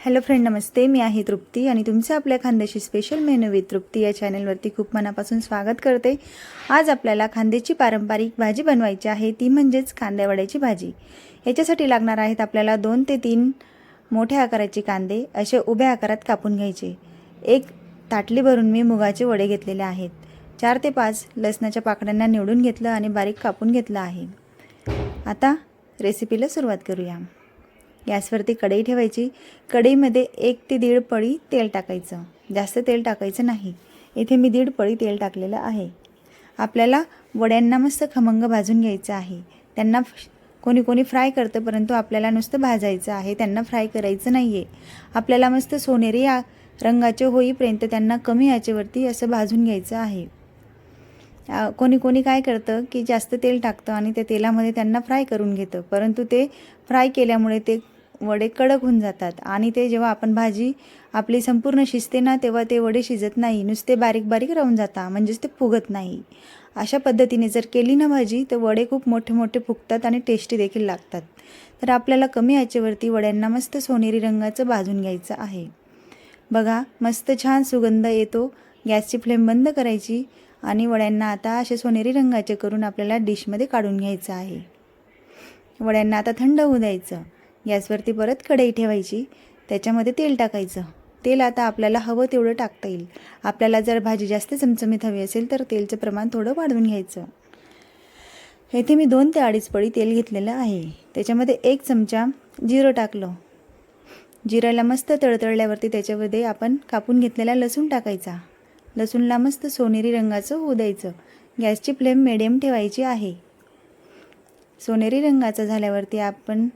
Hello friend नमस्ते. मी आहे तृप्ती आणि तुमचं आपल्या खांद्याशी स्पेशल मेनू विथ तृप्ती या चॅनलवरती खूप मनापासून स्वागत करते. आज आपल्याला खांद्याची पारंपरिक भाजी बनवायची आहे. ती म्हणजेच कांद्यावड्याची भाजी. याच्यासाठी लागणार आहेत आपल्याला दोन ते तीन मोठ्या आकाराचे कांदे. असे उभ्या आकारात कापून घ्यायचे. एक ताटली भरून मी मुगाचे वडे घेतलेले आहेत. चार ते पाच लसणाच्या पाकड्यांना निवडून घेतलं आणि बारीक कापून घेतलं आहे. आता रेसिपीला सुरुवात करूया. गॅसवरती कढई ठेवायची. कढईमध्ये एक ते दीड पळी तेल टाकायचं. जास्त तेल टाकायचं नाही. इथे मी दीड पळी तेल टाकलेलं आहे. आपल्याला वड्यांना मस्त खमंग भाजून घ्यायचं आहे. त्यांना कोणी कोणी फ्राय करतं परंतु आपल्याला नुसतं भाजायचं आहे. त्यांना फ्राय करायचं नाही आहे आपल्याला मस्त सोनेरी रंगाचे होईपर्यंत त्यांना कमी याचेवरती असं भाजून घ्यायचं आहे. कोणी कोणी काय करतं की जास्त तेल टाकतं आणि त्या तेलामध्ये त्यांना फ्राय करून घेतं. परंतु ते फ्राय केल्यामुळे ते वडे कडक होऊन जातात आणि ते जेव्हा आपण भाजी आपली संपूर्ण शिजते ना तेव्हा ते वडे शिजत नाही. नुसते बारीक बारीक राहून जातात म्हणजेच ते फुगत नाही. अशा पद्धतीने जर केली ना भाजी तर वडे खूप मोठे मोठे फुगतात आणि टेस्टी देखील लागतात. तर आपल्याला कमी आचेवरती वड्यांना मस्त सोनेरी रंगाचं भाजून घ्यायचं आहे. बघा मस्त छान सुगंध येतो. गॅसची फ्लेम बंद करायची. आणि वड्यांना आता असे सोनेरी रंगाचे करून आपल्याला डिशमध्ये काढून घ्यायचं आहे. वड्यांना आता थंड होऊ द्यायचं. गॅसवरती परत कढई ठेवायची. त्याच्यामध्ये तेल टाकायचं. तेल आता आपल्याला हवं तेवढं टाकता येईल. आपल्याला जर भाजी जास्त चमचमीत हवी असेल तर तेलचं प्रमाण थोडं वाढवून घ्यायचं. येथे मी दोन ते अडीच पळी तेल घेतलेलं आहे. त्याच्यामध्ये एक चमचा जिरं टाकलं. जिऱ्याला मस्त तळतळल्यावरती त्याच्यामध्ये आपण कापून घेतलेला लसूण टाकायचा. लसूणला मस्त सोनेरी रंगाचं होऊ द्यायचं. गॅसची फ्लेम मिडियम ठेवायची आहे. सोनेरी रंगाचा झाल्यावरती आपण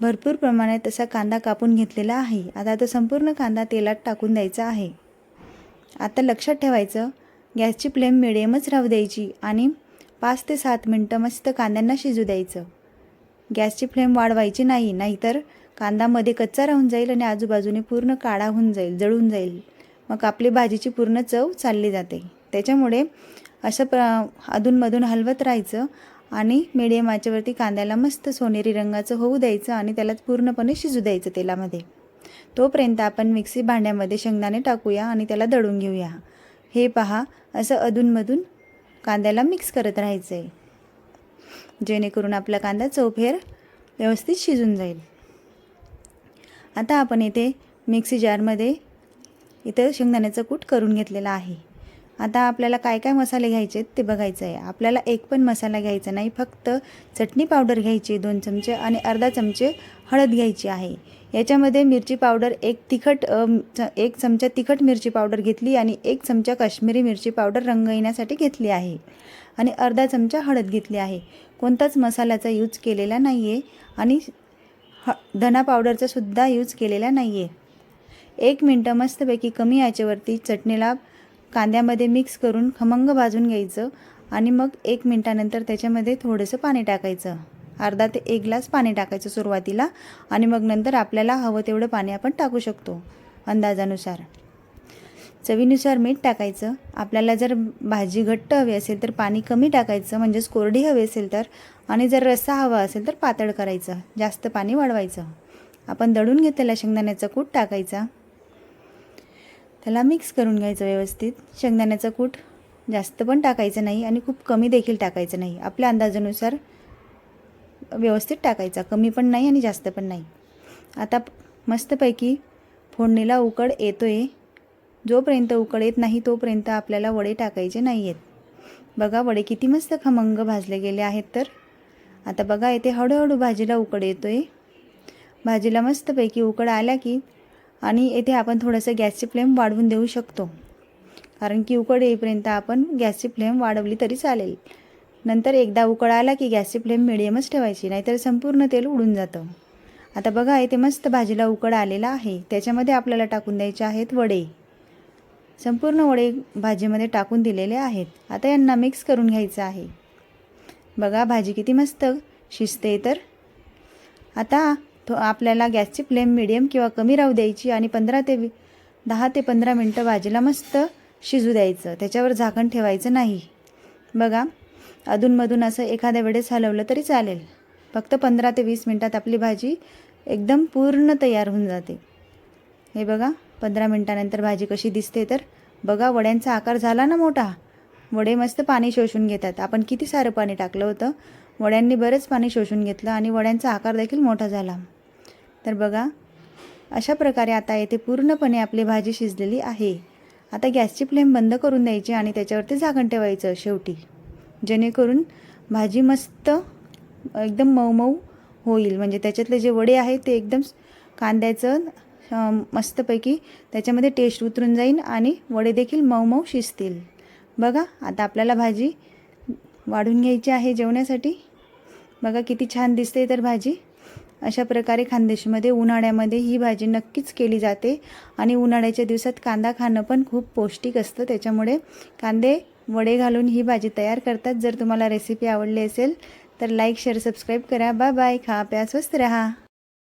भरपूर प्रमाणात तसा कांदा कापून घेतलेला आहे. आता तो संपूर्ण कांदा तेलात टाकून द्यायचा आहे. आता लक्षात ठेवायचं गॅसची फ्लेम मिडियमच राहू द्यायची आणि पाच ते सात मिनटं मस्त कांद्यांना शिजू द्यायचं. गॅसची फ्लेम वाढवायची नाही नाहीतर कांदामध्ये कच्चा राहून जाईल आणि आजूबाजूने पूर्ण काळा होऊन जाईल जळून जाईल. मग आपली भाजीची पूर्ण चव चालली जाते. त्याच्यामुळे असं प्र अधूनमधून हलवत राहायचं आणि मिडियम आचेवरती कांद्याला मस्त सोनेरी रंगाचं होऊ द्यायचं आणि त्याला पूर्णपणे शिजू द्यायचं तेलामध्ये. तोपर्यंत आपण मिक्सी भांड्यामध्ये शेंगदाणे टाकूया आणि त्याला दळून घेऊया. हे पहा असं अधूनमधून कांद्याला मिक्स करत राहायचं आहे जेणेकरून आपला कांदा चौफेर व्यवस्थित शिजून जाईल. आता आपण इथे मिक्सी जारमध्ये इथं शेंगदाण्याचं कूट करून घेतलेलं आहे. आता आपल्याला काय काय मसाले घ्यायचे आहेत ते बघायचं आहे. आपल्याला एक पण मसाला घ्यायचा नाही फक्त चटणी पावडर घ्यायची दोन चमचे आणि अर्धा चमचे हळद घ्यायची आहे. याच्यामध्ये मिरची पावडर एक तिखट च- एक चमचा तिखट मिरची पावडर घेतली आणि एक चमचा काश्मीरी मिरची पावडर रंग येण्यासाठी घेतली आहे. आणि अर्धा चमचा हळद घेतली आहे. कोणताच मसाल्याचा यूज केलेला नाही आहे आणि ह धना पावडरचासुद्धा यूज केलेला नाही आहे एक मिनटं मस्तपैकी कमी याच्यावरती चटणीला कांद्यामध्ये मिक्स करून खमंग भाजून घ्यायचं आणि मग एक मिनटानंतर त्याच्यामध्ये थोडंसं पाणी टाकायचं. अर्धा ते एक ग्लास पाणी टाकायचं सुरुवातीला आणि मग नंतर आपल्याला हवं तेवढं पाणी आपण टाकू शकतो अंदाजानुसार. चवीनुसार मीठ टाकायचं. आपल्याला जर भाजी घट्ट हवी असेल तर पाणी कमी टाकायचं म्हणजेच कोरडी हवी असेल तर. आणि जर रस्सा हवा असेल तर पातळ करायचं जास्त पाणी वाढवायचं. आपण दळून घेतलेला शेंगदाण्याचा कूट टाकायचा. त्याला मिक्स करून घ्यायचं व्यवस्थित. शेंगदाण्याचं कूट जास्त पण टाकायचं नाही आणि खूप कमी देखील टाकायचं नाही. आपल्या अंदाजानुसार व्यवस्थित टाकायचा. कमी पण नाही आणि जास्त पण नाही. आता मस्तपैकी फोडणीला उकड येतो आहे जोपर्यंत उकड येत नाही तोपर्यंत आपल्याला वडे टाकायचे नाही आहेत बघा वडे किती मस्त खमंग भाजले गेले आहेत तर. आता बघा येथे हळूहळू भाजीला उकड येतो आहे भाजीला मस्तपैकी उकड आल्या की आणि येथे आपण थोडंसं गॅसची फ्लेम वाढवून देऊ शकतो. कारण की उकड येईपर्यंत आपण गॅसची फ्लेम वाढवली तरी चालेल. नंतर एकदा उकळ आला की गॅसची फ्लेम मिडियमच ठेवायची नाहीतर संपूर्ण तेल उडून जातं. आता बघा इथे मस्त भाजीला उकड आलेला आहे. त्याच्यामध्ये आपल्याला टाकून द्यायचे आहेत वडे. संपूर्ण वडे भाजीमध्ये टाकून दिलेले आहेत. आता यांना मिक्स करून घ्यायचं आहे. बघा भाजी किती मस्त शिजते तर. आता तो आपल्याला गॅसची फ्लेम मिडियम किंवा कमी राहू द्यायची आणि पंधरा ते वी दहा ते पंधरा मिनटं भाजीला मस्त शिजू द्यायचं. त्याच्यावर झाकण ठेवायचं नाही. बघा अधूनमधून असं एखाद्या वेळेस हलवलं तरी चालेल. फक्त पंधरा ते वीस मिनटात आपली भाजी एकदम पूर्ण तयार होऊन जाते. हे बघा पंधरा मिनटानंतर भाजी कशी दिसते तर बघा वड्यांचा आकार झाला ना मोठा. वडे मस्त पाणी शोषून घेतात. आपण किती सारं पाणी टाकलं होतं वड्यांनी बरंच पाणी शोषून घेतलं आणि वड्यांचा आकार देखील मोठा झाला. तर बघा अशा प्रकारे आता येथे पूर्णपणे आपली भाजी शिजलेली आहे. आता गॅसची फ्लेम बंद करून द्यायची आणि त्याच्यावरती झाकण ठेवायचं शेवटी. जेणेकरून भाजी मस्त एकदम मऊ मऊ होईल. म्हणजे त्याच्यातले जे वडे आहेत ते एकदम कांद्याचं मस्तपैकी त्याच्यामध्ये टेस्ट उतरून जाईल आणि वडे देखील मऊ मऊ शिजतील. बघा आता आपल्याला भाजी वाढून घ्यायची आहे जेवण्यासाठी. बघा किती छान दिसते तर भाजी. अशा प्रकारे खानदेशमध्ये उन्हाळ्यामध्ये ही भाजी नक्कीच केली जाते. आणि उन्हाळ्याच्या दिवसात कांदा खाणं पण खूप पौष्टिक असतं. त्याच्यामुळे कांदे वडे घालून ही भाजी तयार करतात. जर तुम्हाला रेसिपी आवडली असेल तर लाईक शेअर सबस्क्राईब करा. बाय बाय खा प्या स्वस्त रहा.